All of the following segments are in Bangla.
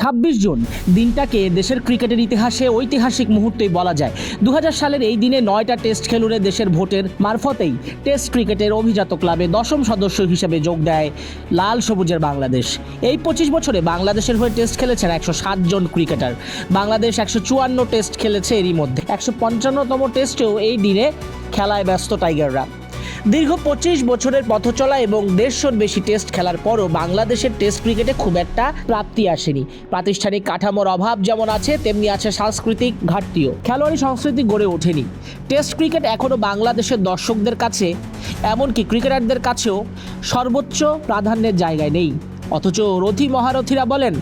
ছাব্বিশ জুন। দিনটাকে দেশের ক্রিকেটের ইতিহাসে ঐতিহাসিক মুহূর্তেই বলা যায়। দু হাজার সালের এই দিনে নয়টা টেস্ট খেলুড়ে দেশের ভোটের মারফতেই টেস্ট ক্রিকেটের অভিজাত ক্লাবে দশম সদস্য হিসেবে যোগ দেয় লাল সবুজের বাংলাদেশ। এই পঁচিশ বছরে বাংলাদেশের হয়ে টেস্ট খেলেছেন একশো সাত জন ক্রিকেটার। বাংলাদেশ একশো চুয়ান্ন টেস্ট খেলেছে এরই মধ্যে। একশো পঞ্চান্নতম টেস্টেও এই দিনে খেলায় ব্যস্ত টাইগাররা। দীর্ঘ পঁচিশ বছরের পথচলা এবং দেড়শোর বেশি টেস্ট খেলার পরও বাংলাদেশের টেস্ট ক্রিকেটে খুব একটা প্রাপ্তি আসেনি। প্রাতিষ্ঠানিক কাঠামোর অভাব যেমন আছে, তেমনি আছে সাংস্কৃতিক ঘাটতিও। খেলোয়াড়ি সংস্কৃতি গড়ে ওঠেনি। টেস্ট ক্রিকেট এখনও বাংলাদেশের দর্শকদের কাছে, এমনকি ক্রিকেটারদের কাছেও সর্বোচ্চ প্রাধান্যের জায়গায় নেই। অথচ রথী মহারথীরা বলেন,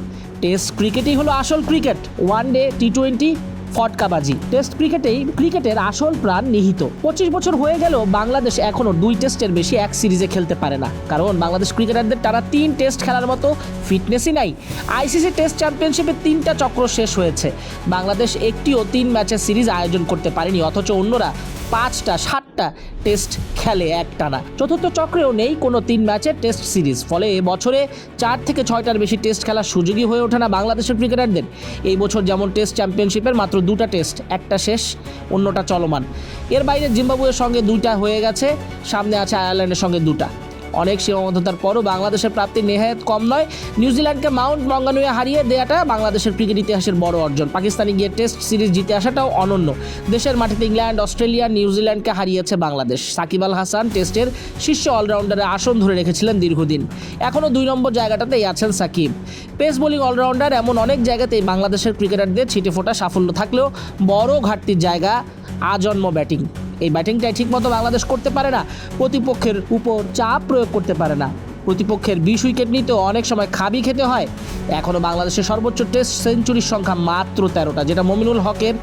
টেস্ট ক্রিকেটই হলো আসল cricket. One day T twenty ফটকাবাজি। Test ক্রিকেটেই ক্রিকেটের আসল প্রাণ নিহিত। পঁচিশ বছর হয়ে গেল বাংলাদেশ এখনও দুই টেস্টের বেশি এক সিরিজে খেলতে পারে না। কারণ বাংলাদেশ ক্রিকেটারদের তারা তিন টেস্ট খেলার মতো ফিটনেসই নাই। আইসিসি টেস্ট চ্যাম্পিয়নশিপে তিনটা চক্র শেষ হয়েছে। বাংলাদেশ একটিও তিন ম্যাচের সিরিজ আয়োজন করতে পারেনি, অথচ অন্যরা পাঁচটা, সাতটা টেস্ট খেলে একটানা চতুর্থ চক্রেও নেই কোনো তিন ম্যাচের টেস্ট সিরিজ। ফলে বছরে চার থেকে ছয়টার বেশি টেস্ট খেলার সুযোগই হয়ে ওঠে না বাংলাদেশের ক্রিকেটারদের। এই বছর যেমন টেস্ট চ্যাম্পিয়নশিপের মাত্র দুটা টেস্ট, একটা শেষ, অন্যটা চলমান। এর বাইরে জিম্বাবুয়ের সঙ্গে দুইটা হয়ে গেছে, সামনে আছে আয়ারল্যান্ডের সঙ্গে দুটা। অনেক সীমাবদ্ধতার পরও বাংলাদেশের প্রাপ্তি নেহায়ত কম নয়। নিউজিল্যান্ডকে মাউন্ট মঙ্গানুয়ে হারিয়ে দেওয়াটা বাংলাদেশের ক্রিকেট ইতিহাসের বড় অর্জন। পাকিস্তানে গিয়ে টেস্ট সিরিজ জিতে আসাটাও অনন্য। দেশের মাটিতে ইংল্যান্ড, অস্ট্রেলিয়া, নিউজিল্যান্ডকে হারিয়েছে বাংলাদেশ। সাকিব আল হাসান টেস্টের শীর্ষ অলরাউন্ডারে আসন ধরে রেখেছিলেন দীর্ঘদিন। এখনও দুই নম্বর জায়গাটাতেই আছেন সাকিব। পেস বোলিং অলরাউন্ডার এমন অনেক জায়গাতেই বাংলাদেশের ক্রিকেটারদের ছিটে ফোটা সাফল্য থাকলেও বড় ঘাটতির জায়গা আজন্ম ব্যাটিং। এই ব্যাটিংটাই ঠিকমতো বাংলাদেশ করতে পারে না, প্রতিপক্ষের উপর চাপ প্রয়োগ করতে পারে না। প্রতিপক্ষের বিশ উইকেট নিতেও অনেক সময় খাবি খেতে হয়। এখনও বাংলাদেশের সর্বোচ্চ টেস্ট সেঞ্চুরির সংখ্যা মাত্র তেরোটা, যেটা মমিনুল হকের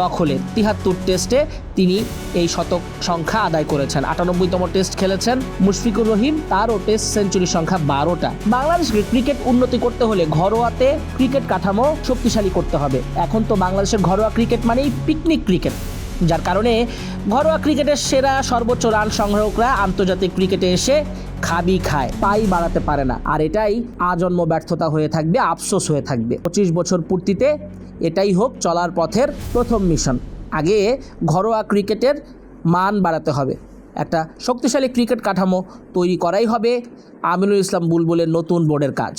দখলে। তিহাত্তর টেস্টে তিনি এই শতক সংখ্যা আদায় করেছেন। আটানব্বইতম টেস্ট খেলেছেন মুশফিকুর রহিম, তারও টেস্ট সেঞ্চুরির সংখ্যা বারোটা। বাংলাদেশকে ক্রিকেট উন্নতি করতে হলে ঘরোয়াতে ক্রিকেট কাঠামো শক্তিশালী করতে হবে। এখন তো বাংলাদেশের ঘরোয়া ক্রিকেট মানেই পিকনিক ক্রিকেট যার কারণে ঘরোয়া ক্রিকেটের সেরা সর্বোচ্চ রান সংগ্রাহকরা আন্তর্জাতিক ক্রিকেটে এসে খাবি খায়, পাই বাড়াতে পারে না। আর এটাই আজন্ম ব্যর্থতা হয়ে থাকবে, আফসোস হয়ে থাকবে। পঁচিশ বছর পূর্তিতে এটাই হোক চলার পথের প্রথম মিশন। আগে ঘরোয়া ক্রিকেটের মান বাড়াতে হবে। একটা শক্তিশালী ক্রিকেট কাঠামো তৈরি করাই হবে আমিনুল ইসলাম বুলবুলের নতুন বোর্ডের কাজ।